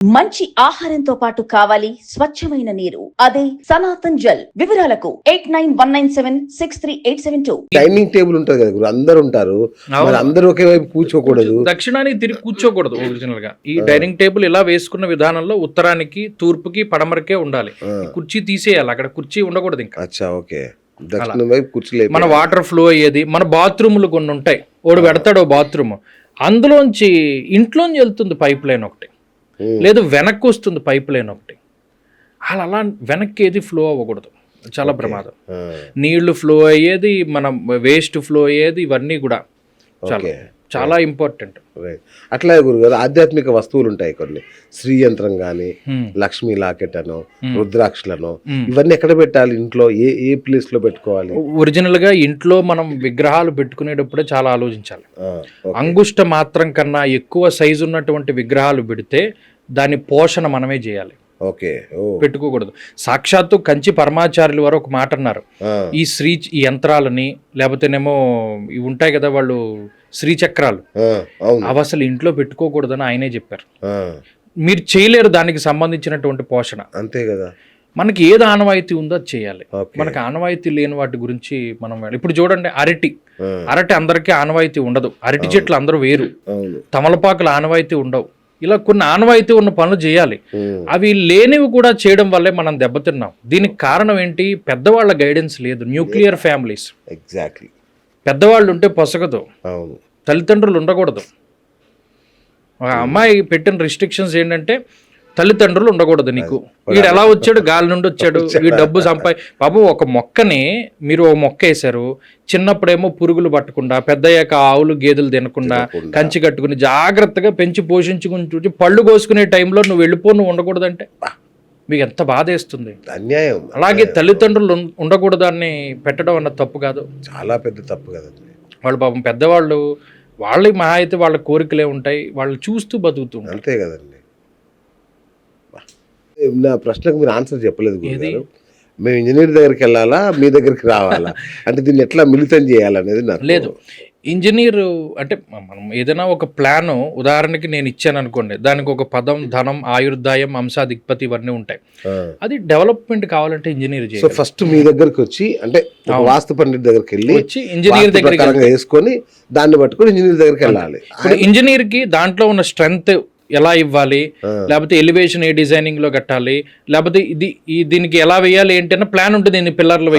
మంచి ఆహారంతో పాటు కావాలి స్వచ్ఛమైన నీరు. అదే సనాతన్ జల్. వివరాలకు eight nine one nine seven six three eight seven two. Dining table ఉంటది కదా గురు అందరు ఉంటారు. మరి అందరూ ఒకే వైపు కూర్చోకూడదు. దక్షిణానికి తిరిగి కూర్చోకూడదు ఒరిజినల్గా. ఈ డైనింగ్ టేబుల్ ఇలా వేసుకున్న విధానంలో ఉత్తరానికి తూర్పుకి పడమరకే ఉండాలి. కుర్చీ తీసేయాలి. అక్కడ కుర్చీ ఉండకూడదు ఇంకా. అచ్చా ఓకే. దక్షిణం వైపు కూర్చోలేదు మన వాటర్ ఫ్లో అయ్యేది మన బాత్రూములు కొన్ని ఉంటాయి. ఓడు పెడతాడు బాత్రూమ్. అందులోంచి ఇంట్లోంచి వెళ్తుంది పైప్ లైన్ ఒకటి. లేదు వెనక్కి వస్తుంది పైప్ లైన్ ఒకటి. అలా అలా వెనక్కి ఏది ఫ్లో అవ్వకూడదు. చాలా ప్రమాదం. నీళ్ళు ఫ్లో అయ్యేది మనం వేస్ట్ ఫ్లో అయ్యేది ఇవన్నీ కూడా చాలా చాలా ఇంపార్టెంట్ అట్లా గురుగారు ఆధ్యాత్మిక వస్తువులు ఉంటాయి కొన్ని. శ్రీ యంత్రం గాని లక్ష్మీ లాకెట్ అనో రుద్రాక్షలను ఇవన్నీ ఎక్కడ పెట్టాలి? ఇంట్లో ఏ ఏ ప్లేస్లో పెట్టుకోవాలి? ఒరిజినల్గా ఇంట్లో మనం విగ్రహాలు పెట్టుకునేటప్పుడే చాలా ఆలోచించాలి. ఓకే. అంగుష్ట మాత్రం కన్నా ఎక్కువ సైజు ఉన్నటువంటి విగ్రహాలు పెడితే దాని పోషణ మనమే చేయాలి. ఓకే. పెట్టుకోకూడదు. సాక్షాత్తు కంచి పరమాచార్యులు వారు ఒక మాట అన్నారు. ఈ శ్రీ ఈ యంత్రాలని లేకపోతేనేమో ఇవి ఉంటాయి కదా వాళ్ళు శ్రీచక్రాలు. అవి అసలు ఇంట్లో పెట్టుకోకూడదని ఆయనే చెప్పారు. మీరు చేయలేరు దానికి సంబంధించినటువంటి పోషణ. అంతే కదా. మనకి ఏది ఆనవాయితీ ఉందో అది చేయాలి. మనకి ఆనవాయితీ లేని వాటి గురించి మనం ఇప్పుడు చూడండి అరటి. అరటి అందరికీ ఆనవాయితీ ఉండదు. అరటి చెట్లు అందరూ వేరు. తమలపాకులు ఆనవాయితీ ఉండవు. ఇలా కొన్ని ఆనవాయితీ ఉన్న పనులు చేయాలి. అవి లేనివి కూడా చేయడం వల్లే మనం దెబ్బతిన్నాం. దీనికి కారణం ఏంటి? పెద్దవాళ్ళ గైడెన్స్ లేదు. Nuclear families. ఎగ్జాక్ట్లీ పెద్దవాళ్ళు ఉంటే పొసగదు. తల్లిదండ్రులు ఉండకూడదు ఒక అమ్మాయి పెట్టిన రిస్ట్రిక్షన్స్ ఏంటంటే తల్లిదండ్రులు ఉండకూడదు నీకు. వీడు ఎలా వచ్చాడు? గాలి నుండి వచ్చాడు. ఈ డబ్బు సంపాది బాబు ఒక మొక్కని మీరు ఓ మొక్క వేశారు. చిన్నప్పుడేమో పురుగులు పట్టకుండా పెద్దయ్యాక ఆవులు గేదెలు తినకుండా. కంచి కట్టుకుని జాగ్రత్తగా పెంచి పోషించుకుని పళ్ళు కోసుకునే టైంలో నువ్వు వెళ్ళిపో నువ్వు ఉండకూడదంటే? మీకు ఎంత బాధ వేస్తుంది? అన్యాయం. అలాగే తల్లిదండ్రులు ఉం- ఉండకూడదు అని పెట్టడం అన్నది తప్పు కాదు. చాలా పెద్ద తప్పు కదండి. వాళ్ళు పాపం పెద్దవాళ్ళు వాళ్ళకి మహా అయితే వాళ్ళ కోరికలే ఉంటాయి. వాళ్ళు చూస్తూ బతుకుతూ ఉంటారు. అంతే కదండి. నా ప్రశ్నకు మీరు ఆన్సర్ చెప్పలేదు గురుగారు. మేము ఇంజనీర్ దగ్గరికి వెళ్ళాలా? మీ దగ్గరికి రావాలా? అంటే దీన్ని ఎట్లా మిళితం చేయాలనేది నాకు లేదు. ఇంజనీర్ అంటే మనం ఏదైనా ఒక ప్లాన్ ఉదాహరణకి నేను ఇచ్చాను అనుకోండి దానికి ఒక పదం ధనం ఆయుర్దాయం అంశాధిపతి ఇవన్నీ ఉంటాయి. అది డెవలప్మెంట్ కావాలంటే ఇంజనీర్ సో చేయాలి. ఫస్ట్ మీ దగ్గరికి వచ్చి అంటే వాస్తు పండిట్ దగ్గరికి వెళ్ళి వచ్చి ఇంజనీర్ దగ్గరికి ప్రకారంగా వేసుకొని దాన్ని పట్టుకొని ఇంజనీర్ దగ్గరికి వెళ్ళాలి. ఇప్పుడు ఇంజనీర్కి దాంట్లో ఉన్న స్ట్రెంగ్త్ ఎలా ఇవ్వాలి. లేకపోతే ఎలివేషన్ ఏ డిజైనింగ్లో కట్టాలి? లేకపోతే ఇది ఈ దీనికి ఎలా వేయాలి ఏంటి అన్న ప్లాన్ ఉంటుంది దీన్ని పిల్లర్లు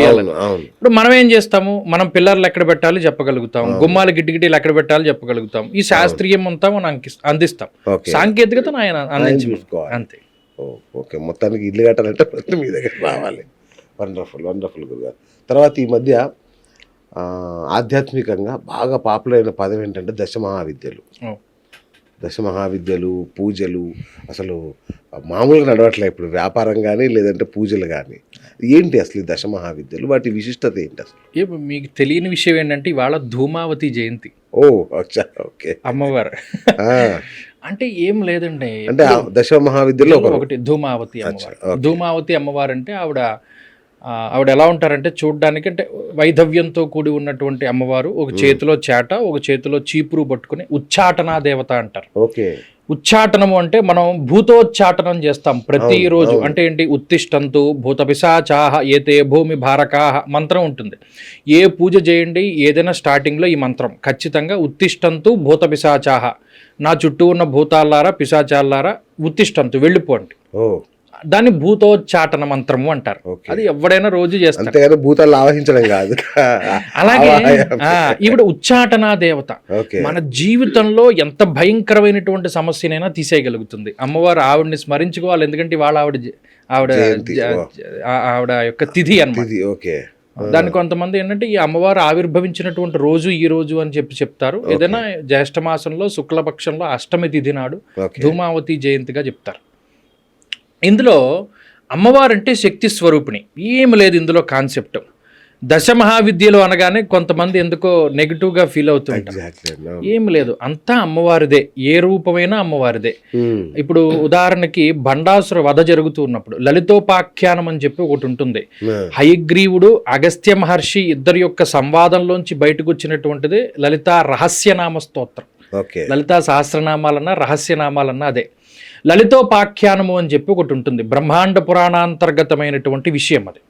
అవును ఇప్పుడు మనం ఏం చేస్తాము? మనం పిల్లర్లు ఎక్కడ పెట్టాలి చెప్పగలుగుతాం. గుమ్మాలు గిటిగిటీలు ఎక్కడ పెట్టాలి చెప్పగలుగుతాం. ఈ శాస్త్రీయం అంతా మనం అందిస్తాం. ఓకే. సాంకేతికతను ఆయన. అంతే. ఓకే. మొత్తానికి ఇల్లు కట్టాలంటే ఫస్ట్ మీ దగ్గర రావాలి. వండర్ఫుల్ వండర్ఫుల్ గురుగారు. తర్వాత ఈ మధ్య ఆధ్యాత్మికంగా బాగా పాపులర్ అయిన పదవి ఏంటంటే దశ మహావిద్యలు ఓ. దశ మహావిద్యలు పూజలు అసలు మామూలుగా నడవట్లే ఇప్పుడు వ్యాపారం కానీ లేదంటే పూజలు కానీ ఏంటి అసలు ఈ దశ మహావిద్యలు వాటి విశిష్టత ఏంటి అసలు? మీకు తెలియని విషయం ఏంటంటే ఇవాళ ధూమావతి జయంతి. ఓ అచ్చా ఓకే. అమ్మవారు. అంటే ఏం లేదండి. అంటే దశ మహావిద్యలో ఒక ఒకటి ధూమావతి అమ్మవారు. ధూమావతి అమ్మవారు అంటే ఆవిడ ఆవిడ ఎలా ఉంటారంటే చూడ్డానికి అంటే వైధవ్యంతో కూడి ఉన్నటువంటి అమ్మవారు ఒక చేతిలో చేట ఒక చేతిలో చీపురు పట్టుకుని ఉచ్చాటనా దేవత అంటారు. ఓకే. ఉచ్చాటనము అంటే మనం భూతోచ్చాటనం చేస్తాం ప్రతిరోజు. అంటే ఏంటి? ఉత్తిష్టంతు భూత పిశాచాహ ఏతే భూమి భారకాహ మంత్రం ఉంటుంది. ఏ పూజ చేయండి ఏదైనా స్టార్టింగ్లో ఈ మంత్రం. ఖచ్చితంగా ఉత్తిష్టంతు భూత పిశాచాహ నా చుట్టూ ఉన్న భూతాలారా పిశాచాలారా ఉత్తిష్టంతు వెళ్ళిపోండి. దాన్ని భూతోచ్చాటన మంత్రము అంటారు. అది ఎవడైనా రోజు చేస్తారు అంతేగాని భూతాలు ఆవహించడం కాదు. అలాగే ఈవిడ ఉచ్చాటనా దేవత. మన జీవితంలో ఎంత భయంకరమైనటువంటి సమస్యనైనా తీసేయగలుగుతుంది. అమ్మవారు ఆవిడని స్మరించుకోవాలి ఎందుకంటే వాళ్ళ ఆవిడ ఆవిడ ఆవిడ యొక్క తిథి అన్నమాట. ఇది ఓకే. దాన్ని కొంతమంది ఏంటంటే ఈ అమ్మవారు ఆవిర్భవించినటువంటి రోజు ఈ రోజు అని చెప్పి చెప్తారు. ఏదైనా జ్యేష్ఠ మాసంలో శుక్లపక్షంలో అష్టమి తిథి నాడు ధూమావతి జయంతిగా చెప్తారు. ఇందులో అమ్మవారంటే శక్తి స్వరూపిణి. ఏమి లేదు ఇందులో కాన్సెప్ట్. దశ మహావిద్యలు అనగానే కొంతమంది ఎందుకో నెగిటివ్గా ఫీల్ అవుతుంటారు ఏం లేదు. అంతా అమ్మవారిదే. ఏ రూపమైనా అమ్మవారిదే. ఇప్పుడు ఉదాహరణకి బండాసుర వధ జరుగుతూ ఉన్నప్పుడు లలితోపాఖ్యానం అని చెప్పి ఒకటి ఉంటుంది. హయగ్రీవుడు అగస్త్య మహర్షి ఇద్దరి యొక్క సంవాదంలోంచి బయటకు వచ్చినటువంటిది లలిత రహస్యనామ స్తోత్రం. లలితా సహస్రనామాలన్నా రహస్యనామాలన్నా అదే. లలితోపాఖ్యానము అని చెప్పి ఒకటి ఉంటుంది. బ్రహ్మాండ పురాణాంతర్గతమైనటువంటి విషయం అది.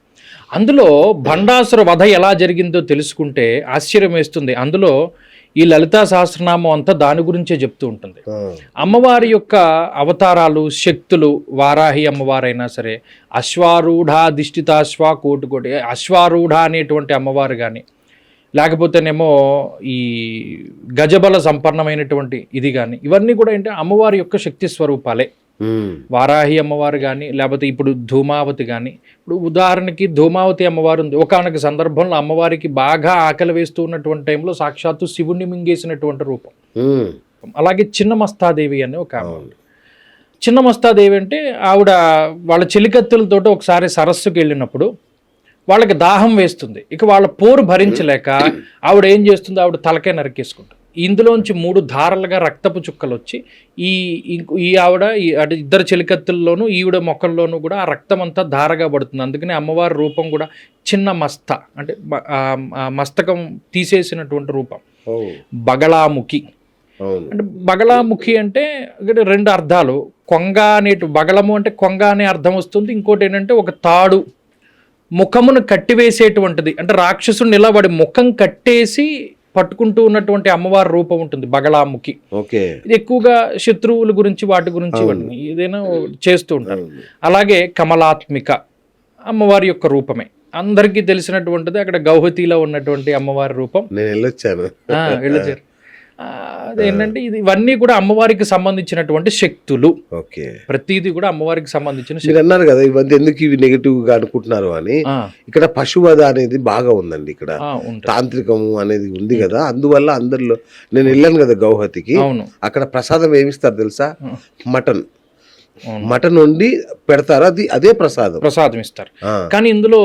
అందులో భండాసుర వధ ఎలా జరిగిందో తెలుసుకుంటే ఆశ్చర్యం వేస్తుంది. అందులో ఈ లలితా సహస్రనామం అంతా దాని గురించే చెప్తూ ఉంటుంది. అమ్మవారి యొక్క అవతారాలు శక్తులు వారాహి అమ్మవారైనా సరే అశ్వారూఢాధిష్ఠితాశ్వ కోటి కోటి అశ్వారూఢ అనేటువంటి అమ్మవారు కానీ లేకపోతేనేమో ఈ గజబల సంపన్నమైనటువంటి ఇది కానీ ఇవన్నీ కూడా ఏంటంటే అమ్మవారి యొక్క శక్తి స్వరూపాలే. వారాహి అమ్మవారు కానీ లేకపోతే ఇప్పుడు ధూమావతి కానీ ఇప్పుడు ఉదాహరణకి ధూమావతి అమ్మవారు ఉంది. ఒకనొక సందర్భంలో అమ్మవారికి బాగా ఆకలి వేస్తూ ఉన్నటువంటి టైంలో సాక్షాత్తు శివుణ్ణి మింగేసినటువంటి రూపం. అలాగే చిన్న మస్తాదేవి అని ఒక. ఉంది. చిన్న మస్తాదేవి అంటే ఆవిడ వాళ్ళ చెలికత్తులతోటి ఒకసారి సరస్సుకి వెళ్ళినప్పుడు వాళ్ళకి దాహం వేస్తుంది. ఇక వాళ్ళ పోరు భరించలేక ఆవిడ ఏం చేస్తుంది? ఆవిడ తలకే నరికేసుకుంటుంది. ఇందులోంచి మూడు ధారలుగా రక్తపు చుక్కలు వచ్చి ఈ ఈ ఆవిడ అంటే ఇద్దరు చెలికత్తుల్లోనూ ఈవిడ మొక్కల్లోనూ కూడా ఆ రక్తం అంతా ధారగా పడుతుంది. అందుకని అమ్మవారి రూపం కూడా చిన్న మస్త అంటే మస్తకం తీసేసినటువంటి రూపం. బగళాముఖి. అంటే బగళాముఖి అంటే రెండు అర్థాలు. కొంగ అనేటి బగళము అంటే కొంగ అనే అర్థం వస్తుంది. ఇంకోటి ఏంటంటే ఒక తాడు. ముఖమును కట్టివేసేటువంటిది. అంటే రాక్షసుడు నిలబడి ముఖం కట్టేసి పట్టుకుంటూ ఉన్నటువంటి అమ్మవారి రూపం ఉంటుంది బగళాముఖి. ఓకే. ఇది ఎక్కువగా శత్రువుల గురించి వాటి గురించి ఏదైనా చేస్తూ ఉంటారు. అలాగే కమలాత్మిక అమ్మవారి యొక్క రూపమే. అందరికీ తెలిసినటువంటిది అక్కడ గౌహతిలో ఉన్నటువంటి అమ్మవారి రూపం. నేను వెళ్ళొచ్చాను. వెళ్ళొచ్చారు. అదేంటంటే ఇది ఇవన్నీ కూడా అమ్మవారికి సంబంధించినటువంటి శక్తులు. ఓకే. ప్రతిదీ కూడా అమ్మవారికి సంబంధించిన మీరు అన్నారు కదా ఇవన్నీ ఎందుకు ఇవి నెగిటివ్గా అనుకుంటున్నారు అని. ఇక్కడ పశువధ అనేది బాగా ఉందండి ఇక్కడ. తాంత్రికము అనేది ఉంది కదా అందువల్ల అందరిలో నేను వెళ్ళాను కదా గౌహతికి. అక్కడ ప్రసాదం ఏమిస్తారు తెలుసా. మటన్. మటన్ వండి పెడతారు అది అదే ప్రసాదం. ప్రసాదం ఇస్తారు. కానీ ఇందులో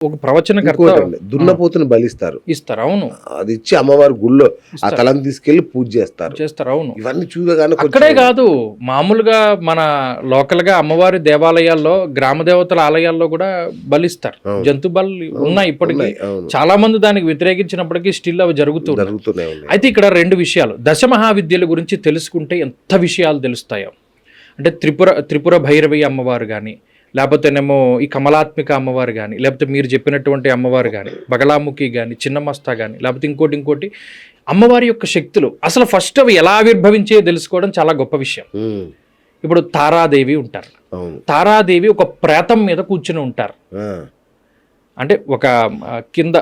ఒక ప్రవచనకర్త ఇంకోటండి దున్నపోతుని బలిస్తారు. ఇస్తారు అవును. అది ఇచ్చి అమ్మవారి గుళ్ళో ఆ. తలను తీసుకెళ్ళి పూజ చేస్తారు. చేస్తారు అవును. ఇవన్నీ చూడగానే అక్కడే కాదు మామూలుగా మన లోకల్గా అమ్మవారి దేవాలయాల్లో గ్రామ దేవతల ఆలయాల్లో కూడా బలిస్తారు. జంతు బలి ఉన్నాయి ఇప్పటికీ. చాలా మంది దానికి వ్యతిరేకించినప్పటికీ స్టిల్ అవి జరుగుతూ ఉన్నాయి. జరుగుతూనే ఉన్నాయి. అయితే ఇక్కడ రెండు విషయాలు. దశ మహావిద్యల గురించి తెలుసుకుంటే ఎంత విషయాలు తెలుస్తాయో. అంటే త్రిపుర త్రిపుర భైరవి అమ్మవారు కానీ లేకపోతేనేమో ఈ కమలాత్మిక అమ్మవారు కానీ లేకపోతే మీరు చెప్పినటువంటి అమ్మవారు కానీ బగలాముఖి కానీ చిన్నమస్తా కానీ లేకపోతే ఇంకోటి ఇంకోటి అమ్మవారి యొక్క శక్తులు అసలు ఫస్ట్ అవి ఎలా ఆవిర్భవించే తెలుసుకోవడం చాలా గొప్ప విషయం. ఇప్పుడు తారాదేవి ఉంటారు. తారాదేవి ఒక ప్రేతం మీద కూర్చుని ఉంటారు. అంటే ఒక కింద.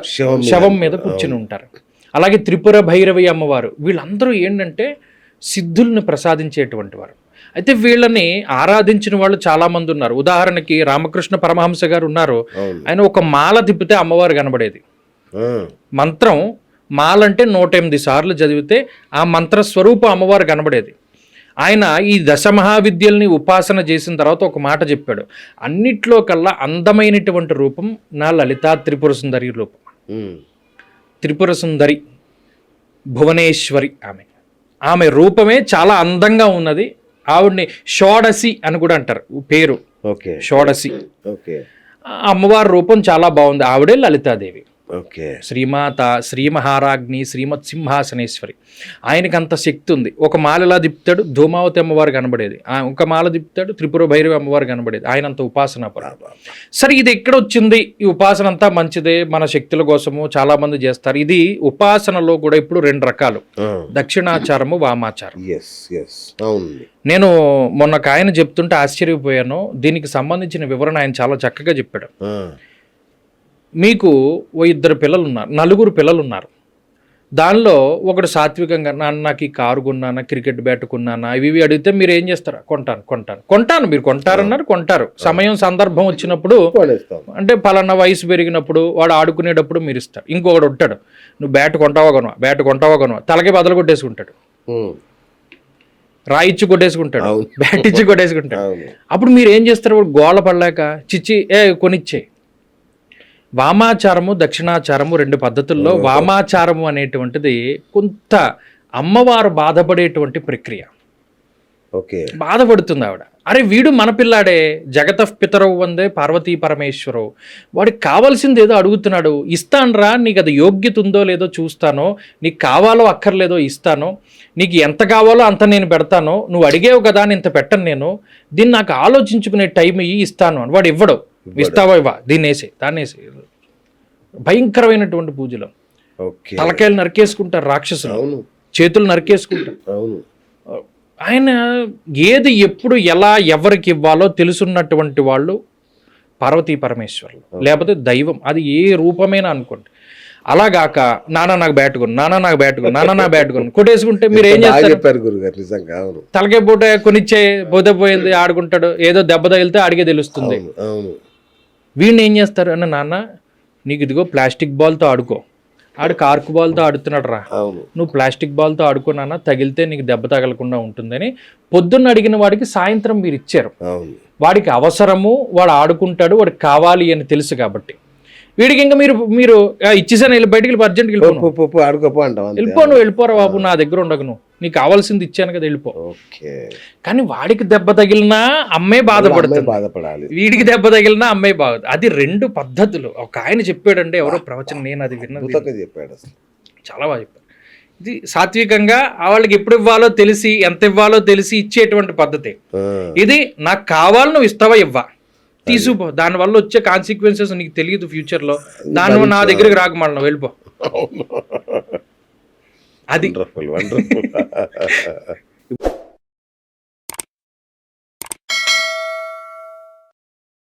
శవం మీద. కూర్చుని ఉంటారు. అలాగే త్రిపుర భైరవి అమ్మవారు వీళ్ళందరూ ఏంటంటే సిద్ధుల్ని ప్రసాదించేటువంటి వారు. అయితే వీళ్ళని ఆరాధించిన వాళ్ళు చాలా మంది ఉన్నారు. ఉదాహరణకి రామకృష్ణ పరమహంస గారు ఉన్నారు. ఆయన ఒక మాల తిప్పితే అమ్మవారు కనబడేది. మంత్రం మాల అంటే నూట ఎనిమిది సార్లు చదివితే ఆ మంత్ర స్వరూపం అమ్మవారు కనబడేది. ఆయన ఈ దశ మహావిద్యల్ని ఉపాసన చేసిన తర్వాత ఒక మాట చెప్పాడు. అన్నిట్లో కల్లా అందమైనటువంటి రూపం నా లలితా త్రిపుర సుందరి రూపం. త్రిపుర సుందరి భువనేశ్వరి ఆమె. ఆమె రూపమే చాలా అందంగా ఉన్నది. ఆవిడ్ని షోడసి అని కూడా అంటారు పేరు. ఓకే. షోడసి ఓకే. అమ్మవారి రూపం చాలా బాగుంది. ఆవిడే లలితాదేవి. ఓకే. శ్రీమాత శ్రీ మహారాజ్ని శ్రీమత్ సింహాసనేశ్వరి ఆయనకి అంత శక్తి ఉంది ఒక మాలలా దిప్పుతాడు ధూమావతి అమ్మవారు కనబడేది. ఒక మాల దిప్పుతాడు త్రిపుర భైరవి అమ్మవారు కనబడేది. ఆయన అంత ఉపాసన సరే ఇది ఎక్కడ వచ్చింది ఈ ఉపాసన అంతా మంచిదే మన శక్తుల కోసము చాలా మంది చేస్తారు. ఇది ఉపాసనలో కూడా ఇప్పుడు రెండు రకాలు. దక్షిణాచారము వామాచారం. నేను మొన్న ఒక ఆయన చెప్తుంటే ఆశ్చర్యపోయాను. దీనికి సంబంధించిన వివరణ ఆయన చాలా చక్కగా చెప్పాడు. మీకు ఓ ఇద్దరు పిల్లలు ఉన్నారు నలుగురు పిల్లలు ఉన్నారు దానిలో ఒకడు సాత్వికంగా నాన్న నాకు ఈ కారు కొన్నానా క్రికెట్ బ్యాట్ కొన్నానా ఇవి ఇవి అడిగితే మీరు ఏం చేస్తారా? కొంటాను కొంటాను. కొంటాను మీరు కొంటారన్నారు కొంటారు. సమయం సందర్భం వచ్చినప్పుడు అంటే పలానా వయసు పెరిగినప్పుడు వాడు ఆడుకునేటప్పుడు మీరు ఇస్తారు. ఇంకొకడు ఉంటాడు నువ్వు బ్యాట్ కొంటావా కొనవా? బ్యాట్ కొంటావా కొనవా? తలకి బదలు కొట్టేసుకుంటాడు. ఉమ్, రాయి ఇచ్చి కొట్టేసుకుంటాడు. బ్యాట్ ఇచ్చి కొట్టేసుకుంటాడు. అప్పుడు మీరు ఏం చేస్తారు? గోల పడలేక చిచ్చి ఏ కొనిచ్చే వామాచారము దక్షిణాచారము రెండు పద్ధతుల్లో వామాచారము అనేటువంటిది కొంత అమ్మవారు బాధపడేటువంటి ప్రక్రియ. ఓకే. బాధపడుతుంది ఆవిడ. అరే వీడు మన పిల్లాడే జగత పితరవు వందే పార్వతీ పరమేశ్వరవు వాడికి కావాల్సింది ఏదో అడుగుతున్నాడు ఇస్తానరా నీకు అది యోగ్యత ఉందో లేదో చూస్తానో నీకు కావాలో అక్కర్లేదో ఇస్తాను నీకు ఎంత కావాలో అంత నేను పెడతాను నువ్వు అడిగేవు కదా అని ఇంత పెట్టను నేను దీన్ని నాకు ఆలోచించుకునే టైం ఇస్తాను అని. వాడు ఇవ్వడు. ఇస్తావా ఇవ్వ? దీన్ని వేసి దాన్ని వేసి భయంకరమైనటువంటి పూజలు. తలకాయలు నరికేసుకుంటారు రాక్షసులు. అవును. చేతులు నరికేసుకుంటారు. అవును. ఆయన ఏది ఎప్పుడు ఎలా ఎవరికి ఇవ్వాలో తెలుసున్నటువంటి వాళ్ళు పార్వతీ పరమేశ్వరులు. లేకపోతే దైవం. అది ఏ రూపమైనా అనుకోండి. అలాగాక నాన్న నాకు బ్యాట్ కొను. నాన్న నాకు బ్యాట్ కొను. నాన్న నా బ్యాట్ కొను. కొట్టేసుకుంటే మీరు ఏం చేస్తారు? చెప్పారు గురుగారు నిజంగా. అవును. తలకే పూట కొనిచ్చే పోతే పోయింది ఆడుకుంటాడు. ఏదో దెబ్బ తగిలితే ఆడిగే తెలుస్తుంది. వీడిని ఏం చేస్తారు? అన్న నాన్న నీకు ఇదిగో ప్లాస్టిక్ బాల్తో ఆడుకో. ఆడు కార్కు బాల్తో ఆడుతున్నాడు రా నువ్వు ప్లాస్టిక్ బాల్తో ఆడుకున్నానా తగిలితే నీకు దెబ్బ తగలకుండా ఉంటుందని పొద్దున్న అడిగిన వాడికి సాయంత్రం మీరు ఇచ్చారు. వాడికి అవసరము వాడు ఆడుకుంటాడు వాడికి కావాలి అని తెలుసు కాబట్టి. వీడికి ఇంకా మీరు మీరు "ఆ, ఇచ్చేసాను వెళ్ళి బయటికి వెళ్ళి అర్జెంట్కి వెళ్ళిపో ఆడుకోపో వెళ్ళిపో నువ్వు వెళ్ళిపోరా బాబు నా దగ్గర ఉండకు నువ్వు. నీకు కావాల్సింది ఇచ్చాను కదా వెళ్ళిపో. ఓకే. కానీ వాడికి దెబ్బ తగిలినా అమ్మే బాధపడుతుంది. బాధపడాలి. వీడికి దెబ్బ తగిలినా అమ్మాయి బాధ. అది రెండు పద్ధతులు. ఒక ఆయన చెప్పాడంటే ఎవరో ప్రవచనం నేను అది విన్నది చెప్పాడు అసలు. చాలా బాగా చెప్పారు ఇది సాత్వికంగా ఆ వాళ్ళకి ఎప్పుడు ఇవ్వాలో తెలిసి ఎంత ఇవ్వాలో తెలిసి ఇచ్చేటువంటి పద్ధతి. ఇది నాకు కావాలి నువ్వు ఇస్తావా ఇవ్వా. తీసుకుపో. దానివల్ల వచ్చే కాన్సిక్వెన్సెస్ నీకు తెలియదు ఫ్యూచర్లో దాని నా దగ్గరికి రాకు మళ్ళీ నువ్వు వెళ్ళిపో wonderful wonderful.